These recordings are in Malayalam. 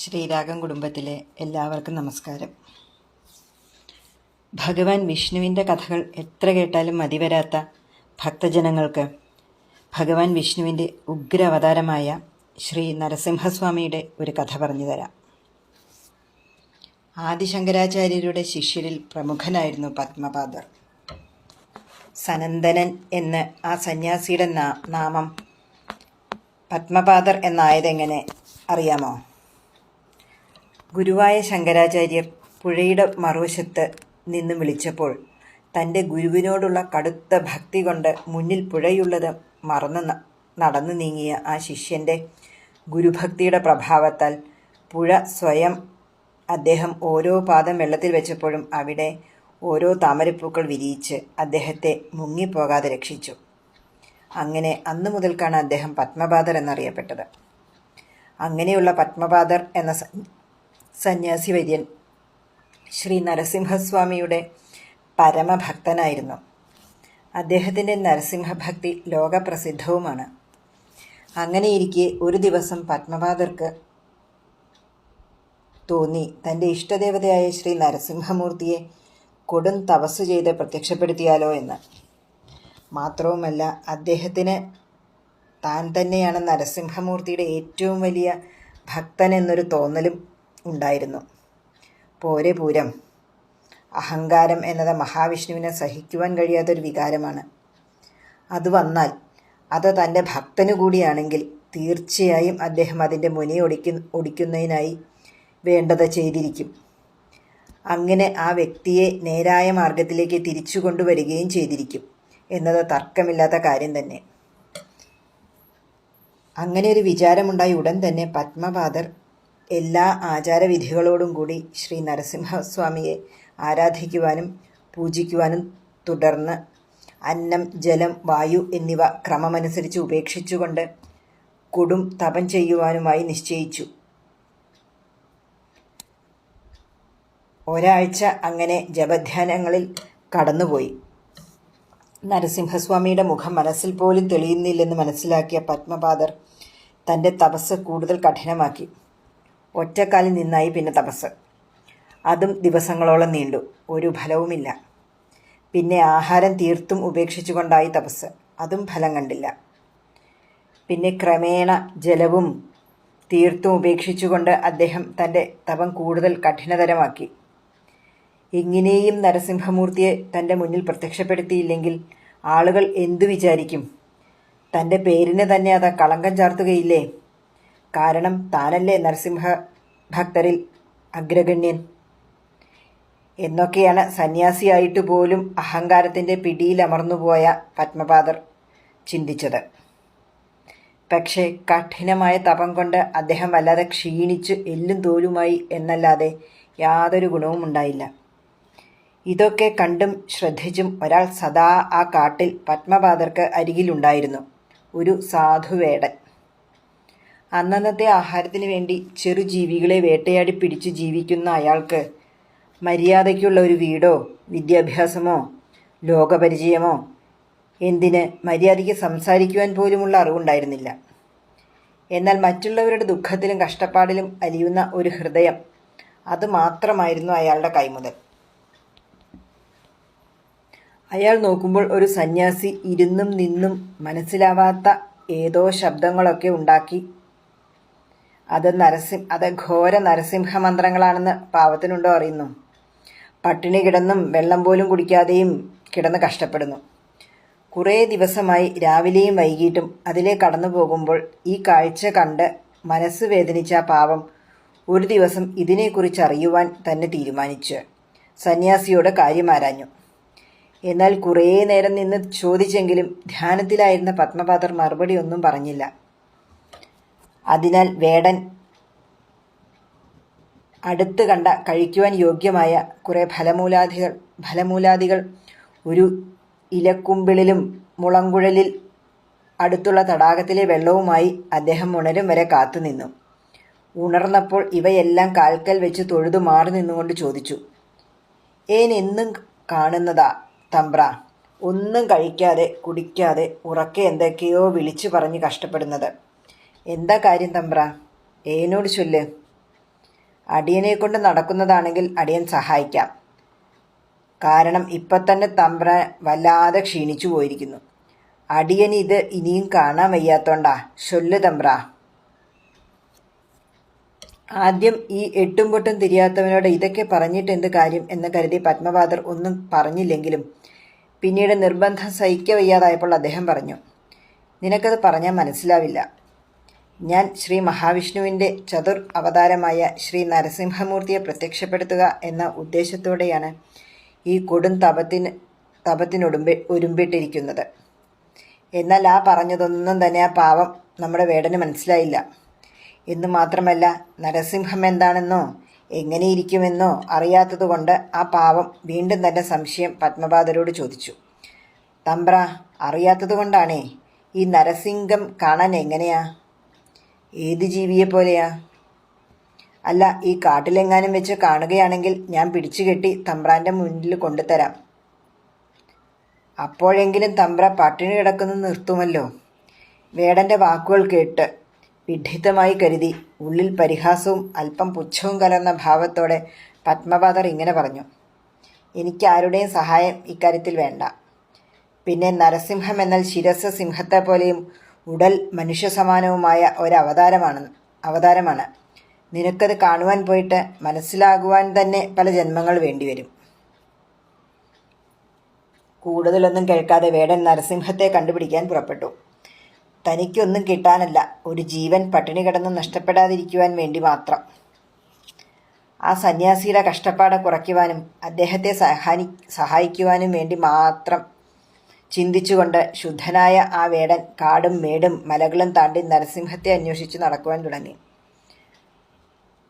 ശ്രീരാഗം കുടുംബത്തിലെ എല്ലാവർക്കും നമസ്കാരം. ഭഗവാൻ വിഷ്ണുവിന്റെ കഥകൾ എത്ര കേട്ടാലും മതിവരാത്ത ഭക്തജനങ്ങൾക്ക് ഭഗവാൻ വിഷ്ണുവിന്റെ ഉഗ്ര അവതാരമായ ശ്രീ നരസിംഹസ്വാമിയുടെ ഒരു കഥ പറഞ്ഞു തരാം. ആദിശങ്കരാചാര്യരുടെ ശിഷ്യരിൽ പ്രമുഖനായിരുന്നു പത്മപാദർ. സനന്ദനൻ എന്ന് ആ സന്യാസിയുടെ നാമം പത്മപാദർ എന്നായതെങ്ങനെ അറിയാമോ? ഗുരുവായ ശങ്കരാചാര്യർ പുഴയുടെ മറുവശത്ത് നിന്ന് വിളിച്ചപ്പോൾ തന്റെ ഗുരുവിനോടുള്ള കടുത്ത ഭക്തി കൊണ്ട് മുന്നിൽ പുഴയുള്ളത് മറന്ന് നടന്നു നീങ്ങിയ ആ ശിഷ്യന്റെ ഗുരുഭക്തിയുടെ പ്രഭാവത്താൽ പുഴ സ്വയം അദ്ദേഹം ഓരോ പാദം വെള്ളത്തിൽ വെച്ചപ്പോഴും അവിടെ ഓരോ താമരപ്പൂക്കൾ വിരിയിച്ച് അദ്ദേഹത്തെ മുങ്ങിപ്പോകാതെ രക്ഷിച്ചു. അങ്ങനെ അന്നു മുതൽക്കാണ് അദ്ദേഹം പത്മപാദർ എന്നറിയപ്പെട്ടത്. അങ്ങനെയുള്ള പത്മപാദർ എന്ന സന്യാസി വര്യൻ ശ്രീ നരസിംഹസ്വാമിയുടെ പരമഭക്തനായിരുന്നു. അദ്ദേഹത്തിന്റെ നരസിംഹഭക്തി ലോകപ്രസിദ്ധവുമാണ്. അങ്ങനെയിരിക്കെ ഒരു ദിവസം പത്മപാദർക്ക് തോന്നി തന്റെ ഇഷ്ടദേവതയായ ശ്രീ നരസിംഹമൂർത്തിയെ കൊടും തപസ് ചെയ്ത് പ്രത്യക്ഷപ്പെടുത്തിയാലോ എന്ന്. മാത്രവുമല്ല അദ്ദേഹത്തിന് താൻ തന്നെയാണ് നരസിംഹമൂർത്തിയുടെ ഏറ്റവും വലിയ ഭക്തൻ എന്നൊരു തോന്നലും ഉണ്ടായിരുന്നു. പോരെ പൂരം. അഹങ്കാരം എന്നത് മഹാവിഷ്ണുവിനെ സഹിക്കുവാൻ കഴിയാത്തൊരു വികാരമാണ്. അത് വന്നാൽ അത് തന്റെ ഭക്തനു കൂടിയാണെങ്കിൽ തീർച്ചയായും അദ്ദേഹം അതിന്റെ മുനി ഒടിക്കു ഒടിക്കുന്നതിനായി വേണ്ടത് ചെയ്തിരിക്കും. അങ്ങനെ ആ വ്യക്തിയെ നേരായ മാർഗത്തിലേക്ക് തിരിച്ചു കൊണ്ടുവരികയും ചെയ്തിരിക്കും എന്നത് തർക്കമില്ലാത്ത കാര്യം തന്നെ. അങ്ങനെ ഒരു വിചാരമുണ്ടായി ഉടൻ തന്നെ പത്മപാദർ എല്ലാ ആചാരവിധികളോടും കൂടി ശ്രീ നരസിംഹസ്വാമിയെ ആരാധിക്കുവാനും പൂജിക്കുവാനും തുടർന്ന് അന്നം ജലം വായു എന്നിവ ക്രമമനുസരിച്ച് ഉപേക്ഷിച്ചുകൊണ്ട് കൊടും തപം ചെയ്യുവാനുമായി നിശ്ചയിച്ചു. ഒരാഴ്ച അങ്ങനെ ജപധ്യാനങ്ങളിൽ കടന്നുപോയി. നരസിംഹസ്വാമിയുടെ മുഖം മനസ്സിൽ പോലും തെളിയുന്നില്ലെന്ന് മനസ്സിലാക്കിയ പത്മപാദർ തന്റെ തപസ് കൂടുതൽ കഠിനമാക്കി. ഒറ്റക്കാലിൽ നിന്നായി പിന്നെ തപസ്. അതും ദിവസങ്ങളോളം നീണ്ടു. ഒരു ഫലവുമില്ല. പിന്നെ ആഹാരം തീർത്തും ഉപേക്ഷിച്ചുകൊണ്ടായി തപസ്. അതും ഫലം കണ്ടില്ല. പിന്നെ ക്രമേണ ജലവും തീർത്തും ഉപേക്ഷിച്ചുകൊണ്ട് അദ്ദേഹം തന്റെ തപം കൂടുതൽ കഠിനതരമാക്കി. എങ്ങനെയും നരസിംഹമൂർത്തിയെ തന്റെ മുന്നിൽ പ്രത്യക്ഷപ്പെടുത്തിയില്ലെങ്കിൽ ആളുകൾ എന്തു വിചാരിക്കും? തന്റെ പേരിന് തന്നെ അത് കളങ്കം ചാർത്തുകയില്ലേ? കാരണം താനല്ലേ നരസിംഹ ഭക്തരിൽ അഗ്രഗണ്യൻ? എന്നൊക്കെയാണ് സന്യാസിയായിട്ട് പോലും അഹങ്കാരത്തിന്റെ പിടിയിലമർന്നുപോയ പത്മപാദർ ചിന്തിച്ചത്. പക്ഷേ കഠിനമായ തപം കൊണ്ട് അദ്ദേഹം വല്ലാതെ ക്ഷീണിച്ച് എല്ലും തോലുമായി എന്നല്ലാതെ യാതൊരു ഗുണവും ഉണ്ടായില്ല. ഇതൊക്കെ കണ്ടും ശ്രദ്ധിച്ചും ഒരാൾ സദാ ആ കാട്ടിൽ പത്മപാദർക്ക് അരികിലുണ്ടായിരുന്നു. ഒരു സാധുവേടൻ. അന്നന്നത്തെ ആഹാരത്തിന് വേണ്ടി ചെറു ജീവികളെ വേട്ടയാടി പിടിച്ച് ജീവിക്കുന്ന അയാൾക്ക് മര്യാദയ്ക്കുള്ള ഒരു വീടോ വിദ്യാഭ്യാസമോ ലോകപരിചയമോ എന്തിന് മര്യാദയ്ക്ക് സംസാരിക്കുവാൻ പോലുമുള്ള അറിവുണ്ടായിരുന്നില്ല. എന്നാൽ മറ്റുള്ളവരുടെ ദുഃഖത്തിലും കഷ്ടപ്പാടിലും അലിയുന്ന ഒരു ഹൃദയം അത് മാത്രമായിരുന്നു അയാളുടെ കൈമുതൽ. അയാൾ നോക്കുമ്പോൾ ഒരു സന്യാസി ഇരുന്നും നിന്നും മനസ്സിലാവാത്ത ഏതോ ശബ്ദങ്ങളൊക്കെ ഉണ്ടാക്കി അത് നരസിം അത് ഘോര നരസിംഹ മന്ത്രങ്ങളാണെന്ന് പാവത്തിനുണ്ടോ അറിയുന്നു. പട്ടിണി കിടന്നും വെള്ളം പോലും കുടിക്കാതെയും കിടന്ന് കഷ്ടപ്പെടുന്നു. കുറേ ദിവസമായി രാവിലെയും വൈകിട്ടും അതിലെ കടന്നു പോകുമ്പോൾ ഈ കാഴ്ച കണ്ട് മനസ്സ് വേദനിച്ച പാവം ഒരു ദിവസം ഇതിനെക്കുറിച്ച് അറിയുവാൻ തന്നെ തീരുമാനിച്ചു. സന്യാസിയോട് കാര്യം ആരാഞ്ഞു. എന്നാൽ കുറേ നേരം നിന്ന് ചോദിച്ചെങ്കിലും ധ്യാനത്തിലായിരുന്ന പത്മപാദർ മറുപടി ഒന്നും പറഞ്ഞില്ല. അതിനാൽ വേടൻ അടുത്ത് കണ്ട കഴിക്കുവാൻ യോഗ്യമായ കുറേ ഫലമൂലാദികൾ ഫലമൂലാദികൾ ഒരു ഇലക്കുമ്പിളിലും മുളങ്കുഴലിൽ അടുത്തുള്ള തടാകത്തിലെ വെള്ളവുമായി അദ്ദേഹം ഉണരും വരെ കാത്തുനിന്നു ഉണർന്നപ്പോൾ ഇവയെല്ലാം കാൽക്കൽ വെച്ച് തൊഴുതു മാറി നിന്നുകൊണ്ട് ചോദിച്ചു ഏനെന്നും കാണുന്നതാ തമ്പ്ര? ഒന്നും കഴിക്കാതെ കുടിക്കാതെ ഉറക്കെ എന്തൊക്കെയോ വിളിച്ചു പറഞ്ഞ് കഷ്ടപ്പെടുന്നത്. എന്താ കാര്യം തമ്പ്ര? ഏനോട് ചൊല്ല്. അടിയനെ കൊണ്ട് നടക്കുന്നതാണെങ്കിൽ അടിയൻ സഹായിക്കാം. കാരണം ഇപ്പം തന്നെ തമ്പ്ര വല്ലാതെ ക്ഷീണിച്ചു പോയിരിക്കുന്നു. അടിയൻ ഇത് ഇനിയും കാണാൻ വയ്യാത്തോണ്ടാ. ചൊല്ല് തമ്പ്ര. ആദ്യം ഈ എട്ടും പൊട്ടും തിരിയാത്തവനോട് ഇതൊക്കെ പറഞ്ഞിട്ട് എന്ത് കാര്യം എന്ന് കരുതി പത്മപാദർ ഒന്നും പറഞ്ഞില്ലെങ്കിലും പിന്നീട് നിർബന്ധം സഹിക്കവയ്യാതായപ്പോൾ അദ്ദേഹം പറഞ്ഞു നിനക്കത് പറഞ്ഞാൽ മനസ്സിലാവില്ല. ഞാൻ ശ്രീ മഹാവിഷ്ണുവിന്റെ ചതുർ അവതാരമായ ശ്രീ നരസിംഹമൂർത്തിയെ പ്രത്യക്ഷപ്പെടുത്തുക എന്ന ഉദ്ദേശത്തോടെയാണ് ഈ കൊടും തപത്തിന് തപത്തിനൊടുമ്പി ഒരുമ്പിട്ടിരിക്കുന്നത് എന്നാൽ ആ പറഞ്ഞതൊന്നും തന്നെ ആ പാവം നമ്മുടെ വേടന് മനസ്സിലായില്ല. എന്ന് മാത്രമല്ല നരസിംഹം എന്താണെന്നോ എങ്ങനെയിരിക്കുമെന്നോ അറിയാത്തതുകൊണ്ട് ആ പാവം വീണ്ടും തന്നെ സംശയം പത്മപാദരോട് ചോദിച്ചു. തമ്പ്ര അറിയാത്തതുകൊണ്ടാണേ ഈ നരസിംഹം കാണാൻ എങ്ങനെയാ? ഏത് ജീവിയെ പോലെയാ? അല്ല ഈ കാട്ടിലെങ്ങാനും വെച്ച് കാണുകയാണെങ്കിൽ ഞാൻ പിടിച്ചു കെട്ടി മുന്നിൽ കൊണ്ടുതരാം. അപ്പോഴെങ്കിലും തമ്പ്ര പട്ടിണി കിടക്കുന്നു നിർത്തുമല്ലോ. വേടന്റെ വാക്കുകൾ കേട്ട് വിഡ്ഢിത്തമായി കരുതി ഉള്ളിൽ പരിഹാസവും അല്പം പുച്ഛവും കലർന്ന ഭാവത്തോടെ പത്മപാദർ ഇങ്ങനെ പറഞ്ഞു. എനിക്ക് ആരുടെയും സഹായം ഇക്കാര്യത്തിൽ വേണ്ട. പിന്നെ നരസിംഹം എന്നാൽ ശിരസ് സിംഹത്തെ പോലെയും ഉടൽ മനുഷ്യ സമാനവുമായ ഒരു അവതാരമാണ് അവതാരമാണ്. നിനക്കത് കാണുവാൻ പോയിട്ട് മനസ്സിലാകുവാൻ തന്നെ പല ജന്മങ്ങൾ വേണ്ടിവരും. കൂടുതലൊന്നും കേൾക്കാതെ വേടൻ നരസിംഹത്തെ കണ്ടുപിടിക്കാൻ പുറപ്പെട്ടു. തനിക്കൊന്നും കിട്ടാനല്ല ഒരു ജീവൻ പട്ടിണി കിടന്ന് നഷ്ടപ്പെടാതിരിക്കുവാൻ വേണ്ടി മാത്രം. ആ സന്യാസിയുടെ കഷ്ടപ്പാട് കുറയ്ക്കുവാനും അദ്ദേഹത്തെ സഹാനി സഹായിക്കുവാനും വേണ്ടി മാത്രം ചിന്തിച്ചുകൊണ്ട് ശുദ്ധനായ ആ വേടൻ കാടും മേടും മലകളും താണ്ടി നരസിംഹത്തെ അന്വേഷിച്ച് നടക്കുവാൻ തുടങ്ങി.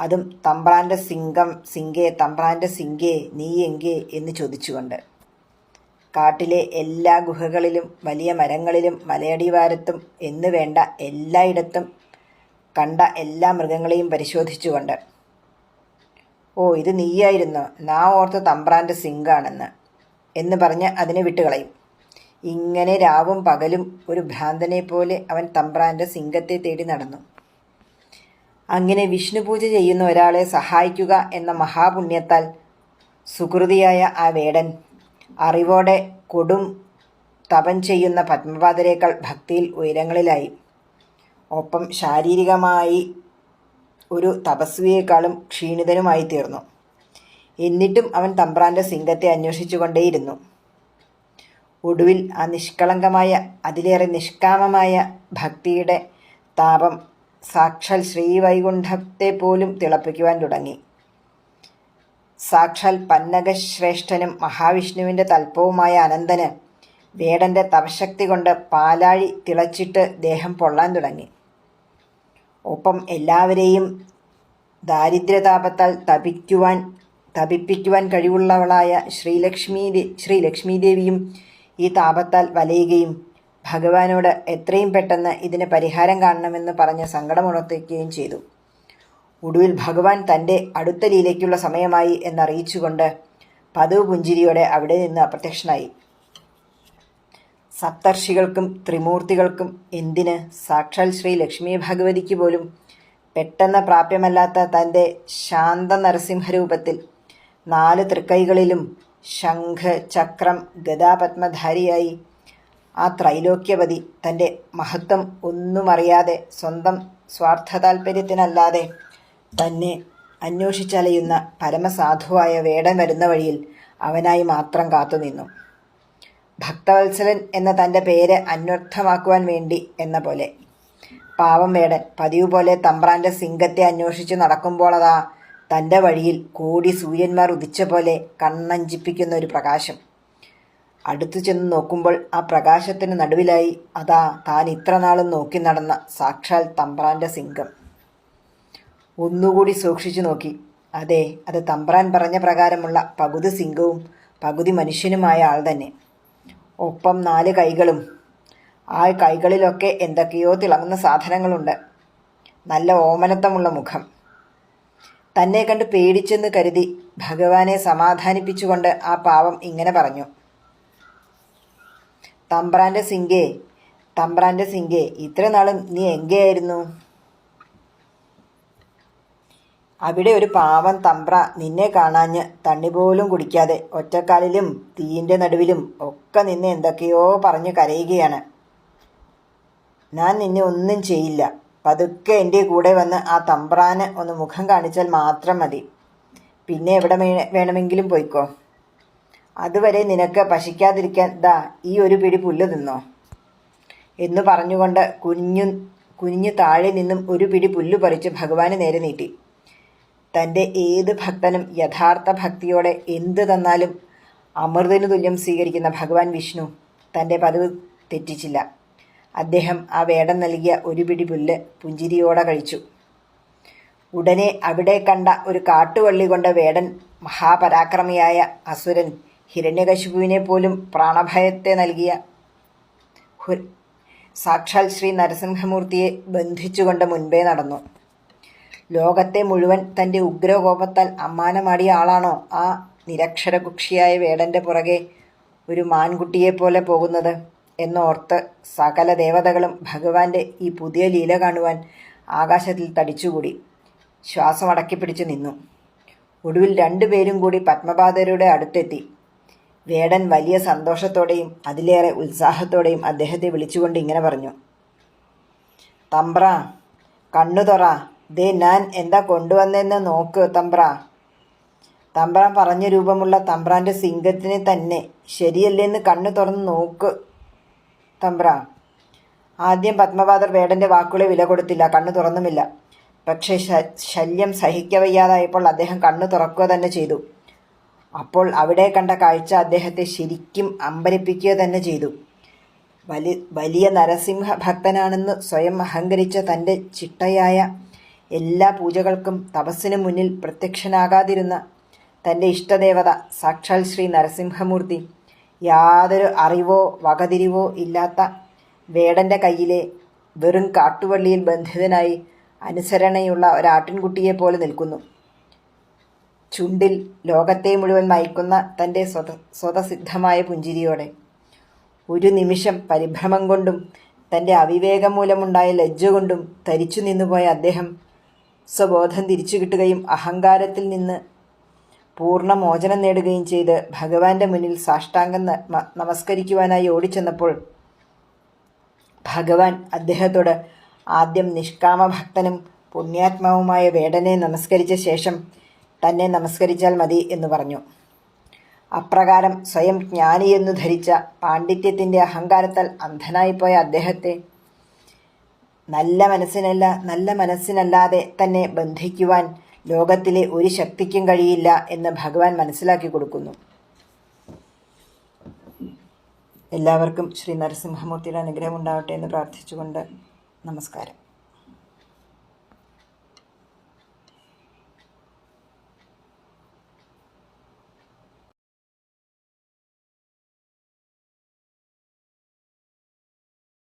അതും തമ്പ്രാന്റെ സിംഗം സിംഗേ തമ്പ്രാന്റെ സിംഗേ നീ എങ്കേ? എന്ന് ചോദിച്ചുകൊണ്ട്. കാട്ടിലെ എല്ലാ ഗുഹകളിലും വലിയ മരങ്ങളിലും മലയടിവാരത്തും എന്ന് വേണ്ട എല്ലായിടത്തും കണ്ട എല്ലാ മൃഗങ്ങളെയും പരിശോധിച്ചുകൊണ്ട് ഓ ഇത് നീയായിരുന്നോ. നാ ഓർത്ത് തമ്പ്രാന്റെ സിംഗാണെന്ന് എന്ന് പറഞ്ഞ് അതിനെ വിട്ടുകളയും. ഇങ്ങനെ രാവും പകലും ഒരു ഭ്രാന്തനെ പോലെ അവൻ തമ്പ്രാന്റെ സിംഗത്തെ തേടി നടന്നു. അങ്ങനെ വിഷ്ണു പൂജ ചെയ്യുന്ന ഒരാളെ സഹായിക്കുക എന്ന മഹാപുണ്യത്താൽ സുഹൃതിയായ ആ വേടൻ അറിവോടെ കൊടും തപം ചെയ്യുന്ന പത്മപാതരേക്കാൾ ഭക്തിയിൽ ഉയരങ്ങളിലായി. ഒപ്പം ശാരീരികമായി ഒരു തപസ്വിയേക്കാളും ക്ഷീണിതനുമായി തീർന്നു എന്നിട്ടും അവൻ തമ്പ്രാന്റെ സിംഗത്തെ അന്വേഷിച്ചുകൊണ്ടേയിരുന്നു. ഒടുവിൽ ആ നിഷ്കളങ്കമായ അതിലേറെ നിഷ്കാമമായ ഭക്തിയുടെ താപം സാക്ഷാൽ ശ്രീവൈകുണ്ഠത്തെ പോലും തിളപ്പിക്കുവാൻ തുടങ്ങി. സാക്ഷാൽ പന്നകശ്രേഷ്ഠനും മഹാവിഷ്ണുവിന്റെ തൽപ്പവുമായ അനന്തന് വേടന്റെ തപശക്തി കൊണ്ട് പാലാഴി തിളച്ചിട്ട് ദേഹം പൊള്ളാൻ തുടങ്ങി. ഒപ്പം എല്ലാവരെയും ദാരിദ്ര്യതാപത്താൽ തപിക്കുവാൻ തപിപ്പിക്കുവാൻ കഴിവുള്ളവളായ ശ്രീലക്ഷ്മി ശ്രീലക്ഷ്മീദേവിയും ഈ താപത്താൽ വലയുകയും ഭഗവാനോട് എത്രയും പെട്ടെന്ന് ഇതിന് പരിഹാരം കാണണമെന്ന് പറഞ്ഞ് സങ്കടമുണർത്തിക്കുകയും ചെയ്തു. ഒടുവിൽ ഭഗവാൻ തന്റെ അടുത്ത ലീലയ്ക്കുള്ള സമയമായി എന്നറിയിച്ചുകൊണ്ട് പതിവ് പുഞ്ചിരിയോടെ അവിടെ നിന്ന് അപ്രത്യക്ഷനായി. സപ്തർഷികൾക്കും ത്രിമൂർത്തികൾക്കും എന്തിന് സാക്ഷാൽ ശ്രീ ലക്ഷ്മി ഭഗവതിക്ക് പോലും പെട്ടെന്ന് പ്രാപ്യമല്ലാത്ത തന്റെ ശാന്ത നരസിംഹരൂപത്തിൽ നാല് തൃക്കൈകളിലും ശംഖ് ചക്രം ഗദാപത്മധാരിയായി. ആ ത്രൈലോക്യപതി തന്റെ മഹത്വം ഒന്നുമറിയാതെ സ്വന്തം സ്വാർത്ഥ താല്പര്യത്തിനല്ലാതെ തന്നെ അന്വേഷിച്ചലയുന്ന പരമസാധുവായ വേടൻ വരുന്ന വഴിയിൽ അവനായി മാത്രം കാത്തുനിന്നു. ഭക്തവത്സലൻ എന്ന തന്റെ പേര് അന്വർത്ഥമാക്കുവാൻ വേണ്ടി എന്ന പോലെ. പാവം വേടൻ പതിവ് പോലെ തമ്പ്രാന്റെ സിംഗത്തെ അന്വേഷിച്ച് നടക്കുമ്പോളതാ തന്റെ വഴിയിൽ കോടി സൂര്യന്മാർ ഉദിച്ച പോലെ കണ്ണഞ്ചിപ്പിക്കുന്ന ഒരു പ്രകാശം. അടുത്തു ചെന്ന് നോക്കുമ്പോൾ ആ പ്രകാശത്തിന് നടുവിലായി അതാ താൻ ഇത്ര നാളും നോക്കി നടന്ന സാക്ഷാൽ തമ്പ്രാന്റെ സിംഗം ഒന്നുകൂടി സൂക്ഷിച്ചു നോക്കി. അതെ അത് തമ്പ്രാൻ പറഞ്ഞ പ്രകാരമുള്ള പകുതി സിംഗവും പകുതി മനുഷ്യനുമായ ആൾ തന്നെ. ഒപ്പം നാല് കൈകളും. ആ കൈകളിലൊക്കെ എന്തൊക്കെയോ തിളങ്ങുന്ന സാധനങ്ങളുണ്ട്. നല്ല ഓമനത്തമുള്ള മുഖം. തന്നെ കണ്ട് പേടിച്ചെന്ന് കരുതി ഭഗവാനെ സമാധാനിപ്പിച്ചുകൊണ്ട് ആ പാവം ഇങ്ങനെ പറഞ്ഞു. തമ്പ്രാന്റെ സിംഗേ തമ്പ്രാന്റെ സിംഗേ ഇത്ര നാളും നീ എങ്കെയായിരുന്നു? അവിടെ ഒരു പാവം തമ്പ്ര നിന്നെ കാണാഞ്ഞ് തണ്ണി പോലും കുടിക്കാതെ ഒറ്റക്കാലിലും തീയിന്റെ നടുവിലും ഒക്കെ നിന്നെ എന്തൊക്കെയോ പറഞ്ഞ് കരയുകയാണ്. ഞാൻ നിന്നെ ഒന്നും ചെയ്യില്ല. പതുക്കെ എന്റെ കൂടെ വന്ന് ആ തമ്പ്രാന് ഒന്ന് മുഖം കാണിച്ചാൽ മാത്രം മതി. പിന്നെ എവിടെ വേണമെങ്കിലും പോയിക്കോ. അതുവരെ നിനക്ക് പശിക്കാതിരിക്കാൻ ദാ ഈ ഒരു പിടി പുല്ല് തിന്നോ. എന്നു പറഞ്ഞുകൊണ്ട് കുഞ്ഞു കുനിഞ്ഞു താഴെ നിന്നും ഒരു പിടി പുല്ല് പറിച്ച് ഭഗവാന് നേരെ നീട്ടി. തന്റെ ഏത് ഭക്തനും യഥാർത്ഥ ഭക്തിയോടെ എന്ത് തന്നാലും അമൃതിനു തുല്യം സ്വീകരിക്കുന്ന ഭഗവാൻ വിഷ്ണു തന്റെ പതിവ് തെറ്റിച്ചില്ല. അദ്ദേഹം ആ വേടം നൽകിയ ഒരു പിടി പുല്ല് പുഞ്ചിരിയോടെ കഴിച്ചു. ഉടനെ അവിടെ കണ്ട ഒരു കാട്ടുവള്ളി കൊണ്ട വേടൻ മഹാപരാക്രമിയായ അസുരൻ ഹിരണ്യകശിപുവിനെ പോലും പ്രാണഭയത്തെ നൽകിയ സാക്ഷാൽ ശ്രീ നരസിംഹമൂർത്തിയെ ബന്ധിച്ചുകൊണ്ട് മുൻപേ നടന്നു. ലോകത്തെ മുഴുവൻ തന്റെ ഉഗ്രകോപത്താൽ അമ്മാനമാടിയ ആളാണോ ആ നിരക്ഷരകുക്ഷിയായ വേടന്റെ പുറകെ ഒരു മാൻകുട്ടിയെപ്പോലെ പോകുന്നത്? എന്നോർത്ത് സകല ദേവതകളും ഭഗവാന്റെ ഈ പുതിയ ലീല കാണുവാൻ ആകാശത്തിൽ തടിച്ചുകൂടി. ശ്വാസം അടക്കിപ്പിടിച്ചു നിന്നു. ഒടുവിൽ രണ്ടുപേരും കൂടി പത്മപാതരുടെ അടുത്തെത്തി. വേടൻ വലിയ സന്തോഷത്തോടെയും അതിലേറെ ഉത്സാഹത്തോടെയും അദ്ദേഹത്തെ വിളിച്ചുകൊണ്ട് ഇങ്ങനെ പറഞ്ഞു. തമ്പ്ര കണ്ണു തുറ. ദേ ഞാൻ എന്താ കൊണ്ടുവന്നെന്ന് നോക്ക് തമ്പ്ര. തമ്പ്രാൻ പറഞ്ഞ രൂപമുള്ള തമ്പ്രാന്റെ സിംഗത്തിനെ തന്നെ ശരിയല്ലേന്ന് കണ്ണു തുറന്ന് നോക്ക്. തമ്പ്ര. ആദ്യം പത്മപാദർ വേടന്റെ വാക്കുകളെ വില കൊടുത്തില്ല കണ്ണു തുറന്നുമില്ല. പക്ഷേ ശല്യം സഹിക്കവയ്യാതായപ്പോൾ അദ്ദേഹം കണ്ണു തുറക്കുക തന്നെ ചെയ്തു. അപ്പോൾ അവിടെ കണ്ട കാഴ്ച അദ്ദേഹത്തെ ശരിക്കും അമ്പരിപ്പിക്കുക തന്നെ ചെയ്തു. വലി വലിയ നരസിംഹ ഭക്തനാണെന്ന് സ്വയം അഹങ്കരിച്ച തന്റെ ചിട്ടയായ എല്ലാ പൂജകൾക്കും തപസ്സിനു മുന്നിൽ പ്രത്യക്ഷനാകാതിരുന്ന തന്റെ ഇഷ്ടദേവത സാക്ഷാൽ ശ്രീ നരസിംഹമൂർത്തി. യാതൊരു അറിവോ വകതിരിവോ ഇല്ലാത്ത വേടന്റെ കയ്യിലെ വെറും കാട്ടുവള്ളിയിൽ ബന്ധിതനായി അനുസരണയുള്ള ഒരാട്ടിൻകുട്ടിയെ പോലെ നിൽക്കുന്നു. ചുണ്ടിൽ ലോകത്തെ മുഴുവൻ മയക്കുന്ന തന്റെ സ്വത സ്വതസിദ്ധമായ പുഞ്ചിരിയോടെ. ഒരു നിമിഷം പരിഭ്രമം കൊണ്ടും തന്റെ അവിവേകം മൂലമുണ്ടായ ലജ്ജ കൊണ്ടും തരിച്ചു നിന്നുപോയ അദ്ദേഹം സ്വബോധം തിരിച്ചു കിട്ടുകയും അഹങ്കാരത്തിൽ നിന്ന് പൂർണ മോചനം നേടുകയും ചെയ്ത് ഭഗവാന്റെ മുന്നിൽ സാഷ്ടാംഗം നമസ്കരിക്കുവാനായി ഓടിച്ചെന്നപ്പോൾ ഭഗവാൻ അദ്ദേഹത്തോട് ആദ്യം നിഷ്കാമ ഭക്തനും പുണ്യാത്മാവുമായ വേടനെ നമസ്കരിച്ച ശേഷം തന്നെ നമസ്കരിച്ചാൽ മതി എന്ന് പറഞ്ഞു. അപ്രകാരം സ്വയം ജ്ഞാനിയെന്നു ധരിച്ച പാണ്ഡിത്യത്തിന്റെ അഹങ്കാരത്താൽ അന്ധനായിപ്പോയ അദ്ദേഹത്തെ നല്ല മനസ്സിനല്ല നല്ല മനസ്സിനല്ലാതെ തന്നെ ബന്ധിക്കുവാൻ ലോകത്തിലെ ഒരു ശക്തിക്കും കഴിയില്ല എന്ന് ഭഗവാൻ മനസ്സിലാക്കി കൊടുക്കുന്നു. എല്ലാവർക്കും ശ്രീ നരസിംഹമൂർത്തിയുടെ അനുഗ്രഹം ഉണ്ടാവട്ടെ എന്ന് പ്രാർത്ഥിച്ചുകൊണ്ട് നമസ്കാരം.